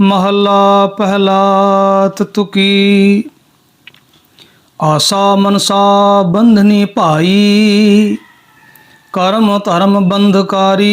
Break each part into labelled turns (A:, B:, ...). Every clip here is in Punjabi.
A: ਮਹੱਲਾ ਪਹਿਲਾ ਤੁਕੀ। ਆਸਾ ਮਨਸਾ ਬੰਧਨੀ ਭਾਈ। ਕਰਮ ਧਰਮ ਬੰਧਕਾਰੀ।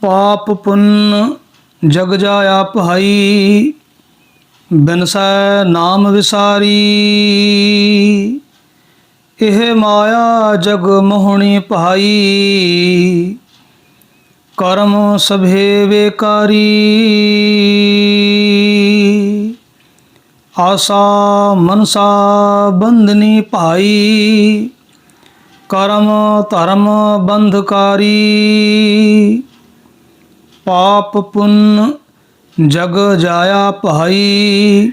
A: ਪਾਪ ਪੁੰਨ ਜਗ ਜਾਇਆ ਭਾਈ। ਬਿਨਸੈ ਨਾਮ ਵਿਸਾਰੀ। ਇਹ ਮਾਇਆ ਜਗ ਮੋਹਣੀ ਭਾਈ। ਕਰਮ ਸਭੇ ਵੇਕਾਰੀ ਆਸਾ ਮਨਸਾ ਬੰਧਨੀ ਭਾਈ। ਕਰਮ ਧਰਮ ਬੰਧਕਾਰੀ। ਪਾਪ ਪੁੰਨ ਜਗ ਜਾਇਆ ਭਾਈ।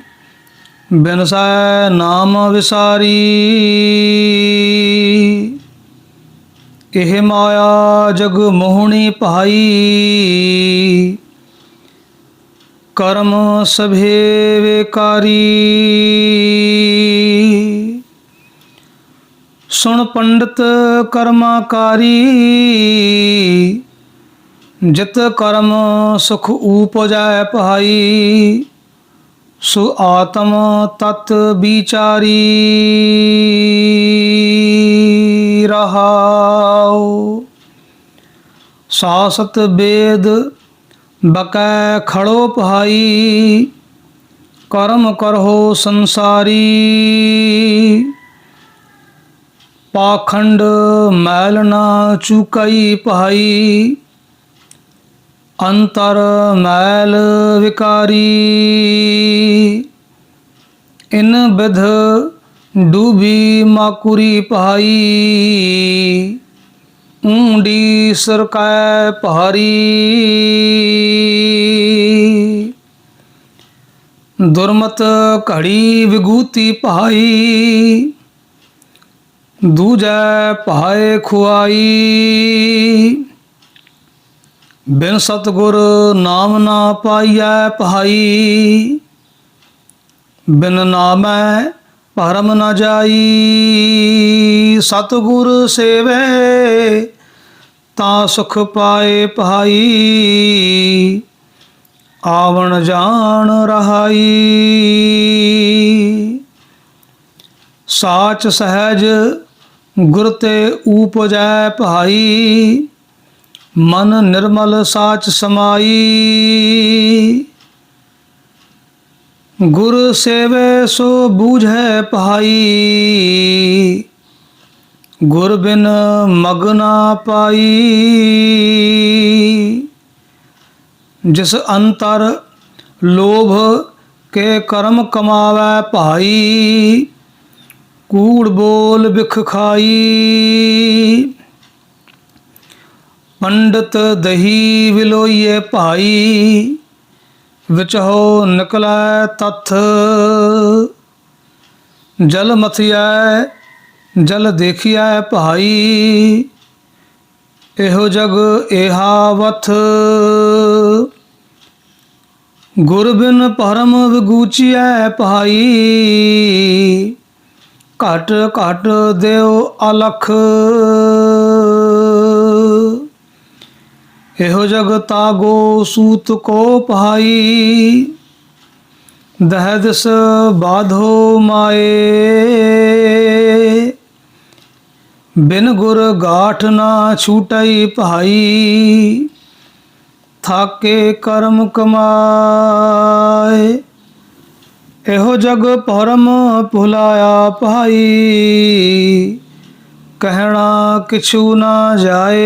A: ਬਿਨਸੈ ਨਾਮ ਵਿਸਾਰੀ। ਇਹ ਮਾਇਆ ਜਗ ਮੋਹਣੀ ਭਾਈ। ਕਰਮ ਸਭੇ ਵੇਕਾਰੀ। ਸੁਣ ਪੰਡਤ ਕਰਮਾਕਾਰੀ। ਜਿਤ ਕਰਮ ਸੁਖ ਉਪਜੈ ਭਾਈ। ਸੋ ਆਤਮ ਤਤ ਵਿਚਾਰੀ। ਰਹਾਉ ਸਾਸਤ ਬੇਦ ਬਕੈ ਖੜੋ ਭਾਈ ਕਰਮ ਕਰਹੁ ਸੰਸਾਰੀ। ਪਾਖੰਡ ਮੈਲ ਨਾ ਚੁਕਈ ਭਾਈ ਅੰਤਰ ਮੈਲ ਵਿਕਾਰੀ। ਇਨ ਵਿਧ ਡੂਬੀ ਮਾਕੁਰੀ ਭਾਈ ਊਂਡੀ ਸਰਕੈ ਭਾਰੀ। ਦੁਰਮਤ ਘੜੀ ਵਿਗੂਤੀ ਭਾਈ। ਦੂਜੈ ਭਾਏ ਖੁਆਈ। ਬਿਨ ਸਤਗੁਰ ਨਾਮ ਨਾ ਪਾਈਐ ਭਾਈ। ਬਿਨ ਨਾਮੈ ਭਰਮ ਨ ਜਾਈ, ਸਤਗੁਰ ਸੇਵੇ, ਤਾਂ ਸੁਖ ਪਾਏ ਭਾਈ। ਆਵਣ ਜਾਣ ਰਹਾਈ। ਸਾਚ ਸਹਿਜ ਗੁਰ ਤੇ ਉਪਜੈ ਭਾਈ। ਮਨ ਨਿਰਮਲ ਸਾਚ ਸਮਾਈ। ਗੁਰ ਸੇਵੇ ਸੋ ਬੂਝੈ ਭਾਈ। ਗੁਰ ਬਿਨ ਮਗਨਾ ਪਾਈ। ਜਿਸ ਅੰਤਰ ਲੋਭ ਕੇ ਕਰਮ ਕਮਾਵੈ ਭਾਈ। ਕੂੜ ਬੋਲ ਬਿਖ ਖਾਈ। ਪੰਡਤ ਦਹੀ ਵਿਲੋਈਏ ਭਾਈ। ਵਿਚਹੁ ਨਿਕਲੈ ਤਥ। ਜਲ ਮਥਿਐ, ਜਲ ਦੇਖਿਐ ਭਾਈ। ਇਹੋ ਜਗ ਏਹਾਵਥ ਗੁਰ ਬਿਨ ਪਰਮ ਵਿਗੂਚੀਐ ਭਾਈ। ਘਟ ਘਟ ਦੇਉ ਅਲਖ। ਇਹੋ ਜਗ ਤਾਗੋ ਸੂਤ ਕੋ ਭਾਈ ਦਹ ਦਿਸ ਬਾਧੋ ਮਾਏ। ਬਿਨ ਗੁਰ ਗਾਠ ਨਾ ਛੂਟਈ ਭਾਈ ਥਾਕੇ ਕਰਮ ਕਮਾਏ। ਇਹੋ ਜਗ ਪਰਮ ਭੁਲਾਇਆ ਭਾਈ ਕਹਿਣਾ ਕਿਛੂ ਨਾ ਜਾਏ।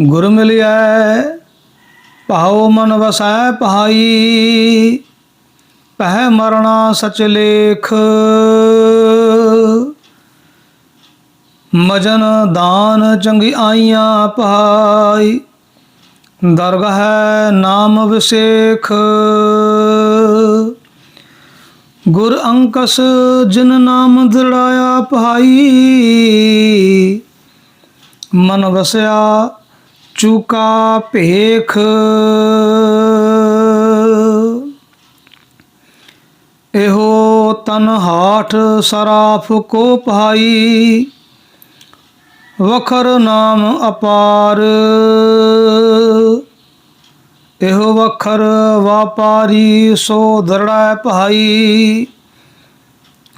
A: ਗੁਰ ਮਿਲਿਆ ਭਾਉ ਮਨ ਵਸੈ ਭਾਈ ਪਹਿ ਮਰਣਾ ਸਚ ਲੇਖ। ਮਜਨ ਦਾਨ ਚੰਗਿਆਈਆਂ ਪਾਈ ਦਰਗਹ ਨਾਮ ਵਿਸੇਖ। ਗੁਰ ਅੰਕਸ ਜਿਨ ਨਾਮ ਦ੍ਰਿੜਾਇਆ ਭਾਈ, ਮਨ ਵਸਿਆ ਚੁਕਾ ਭੇਖ। ਇਹੋ ਤਨ ਹਾਠ ਸਰਾਫ ਕੋ ਭਾਈ ਵਖਰ ਨਾਮ ਅਪਾਰ। ਇਹੋ ਵਖਰ ਵਾਪਾਰੀ ਸੋ ਦਰੜੈ ਭਾਈ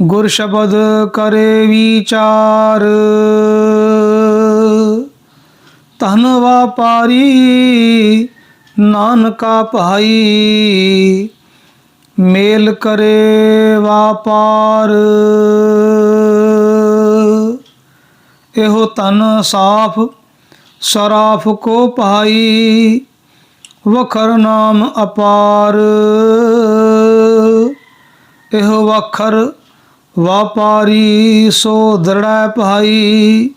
A: ਗੁਰ ਸ਼ਬਦ ਕਰੇ ਵਿਚਾਰ। ਧਨ ਵਾਪਾਰੀ, ਨਾਨਕਾ ਭਾਈ। ਮੇਲ ਕਰੇ ਵਾਪਾਰ। ਇਹੋ ਤਨ ਸਾਫ਼, ਸਰਾਫ ਕੋ ਭਾਈ। ਵਖਰ ਨਾਮ ਅਪਾਰ। ਇਹੋ ਵਖਰ ਵਾਪਾਰੀ ਸੋ ਦਰੜੈ ਭਾਈ।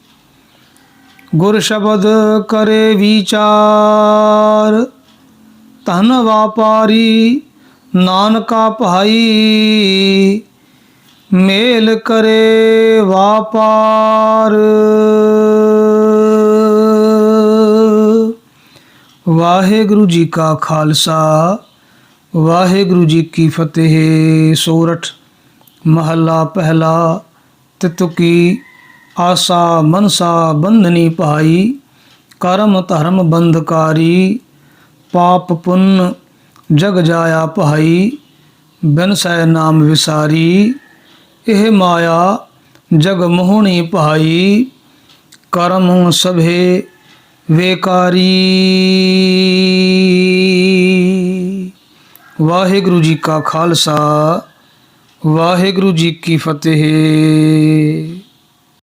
A: ਗੁਰ ਸ਼ਬਦ ਕਰੇ ਵਿਚਾਰ, ਧਨ ਵਾਪਾਰੀ ਨਾਨਕਾ ਭਾਈ, ਮੇਲ ਕਰੇ ਵਾਪਾਰ। ਵਾਹਿਗੁਰੂ ਜੀ ਕਾ ਖਾਲਸਾ, ਵਾਹਿਗੁਰੂ ਜੀ ਕੀ ਫਤਿਹ। ਸੋਰਠ ਮਹੱਲਾ ਪਹਿਲਾ ਤਿਤੁਕੀ ਆਸਾ ਮਨਸਾ ਬੰਧਨੀ ਭਾਈ, ਕਰਮ ਧਰਮ ਬੰਧਕਾਰੀ, ਪਾਪ ਪੁੰਨ ਜਗ ਜਾਇਆ ਭਾਈ, ਬਿਨ ਸੈ ਨਾਮ ਵਿਸਾਰੀ, ਇਹ ਮਾਇਆ ਜਗ ਮੋਹਣੀ ਭਾਈ, ਕਰਮ ਸਭੇ ਵੇਕਾਰੀ। ਵਾਹਿਗੁਰੂ ਜੀ ਕਾ ਖਾਲਸਾ, ਵਾਹਿਗੁਰੂ ਜੀ ਕੀ ਫਤਿਹ।